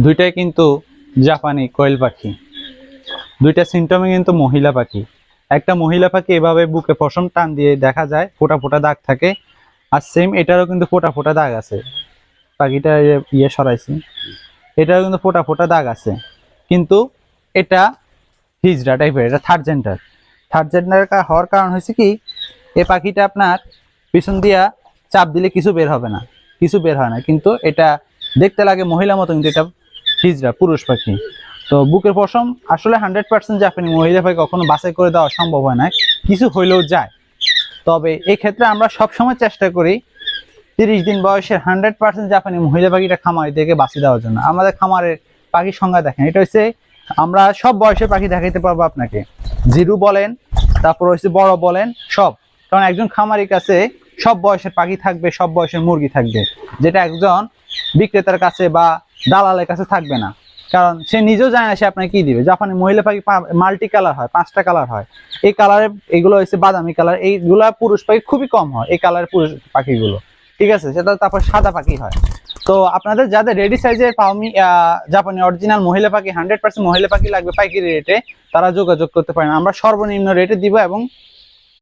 দুইটাই কিন্তু জাপানি কোয়েল পাখি। দুইটা সিমটমে কিন্তু মহিলা পাখি। একটা মহিলা পাখি এভাবে বুকে পশম টান দিয়ে দেখা যায়, ফোটা ফোটা দাগ থাকে। আর সেম এটারও কিন্তু ফোটা ফোটা দাগ আছে। পাখিটা ইয়ে- সরাইছি। এটারও কিন্তু ফোটা ফোটা দাগ আছে। কিন্তু এটা হিজড়া টাইপের এটা থার্ড জেন্ডার থার্ড জেন্ডার হওয়ার কারণ হয়েছে কি, এ পাখিটা আপনার পিছন দিয়া চাপ দিলে কিছু বের হবে না। কিছু বের হয় না। কিন্তু এটা দেখতে লাগে মহিলা মতো, কিন্তু এটা হিজড়া, পুরুষ পাখি। তো বুকের পশম, আসলে হান্ড্রেড পার্সেন্ট জাপানি মহিলা পাখি কখনো বাছাই করে দেওয়া সম্ভব হয় না, কিছু হইলেও যায়। তবে এই ক্ষেত্রে আমরা সবসময় চেষ্টা করি তিরিশ দিন বয়সের হান্ড্রেড পার্সেন্ট জাপানি মহিলা পাখিটা খামারি থেকে বাঁচিয়ে দেওয়ার জন্য। আমাদের খামারের পাখির সংখ্যা দেখেন, এটা হচ্ছে আমরা সব বয়সের পাখি দেখাইতে পারব আপনাকে। জিরু বলেন, তারপর হচ্ছে বড় বলেন, সব। কারণ একজন খামারির কাছে সব বয়সের পাখি থাকবে, সব বয়সের মুরগি থাকবে। যেটা একজন বিক্রেতার কাছে বা দালালের কাছে থাকবে না। কারণ সে নিজেও জানে না সে আপনাকে কি দিবে। জাপানি মহিলা পাখি মাল্টি কালার হয়, পাঁচটা কালার হয়। এই কালারের এগুলো হচ্ছে বাদামি কালার। এইগুলা পুরুষ পাখি খুবই কম হয়, এই কালারের পুরুষ পাখিগুলো। ঠিক আছে? সেটা তারপর সাদা পাখি হয়। তো আপনাদের যাদের রেডি সাইজের পাওমি জাপানি অরিজিনাল মহিলা পাখি হান্ড্রেড পার্সেন্ট মহিলা পাখি লাগবে পাইকারি রেটে তারা যোগাযোগ করতে পারেন। আমরা সর্বনিম্ন রেটে দিব এবং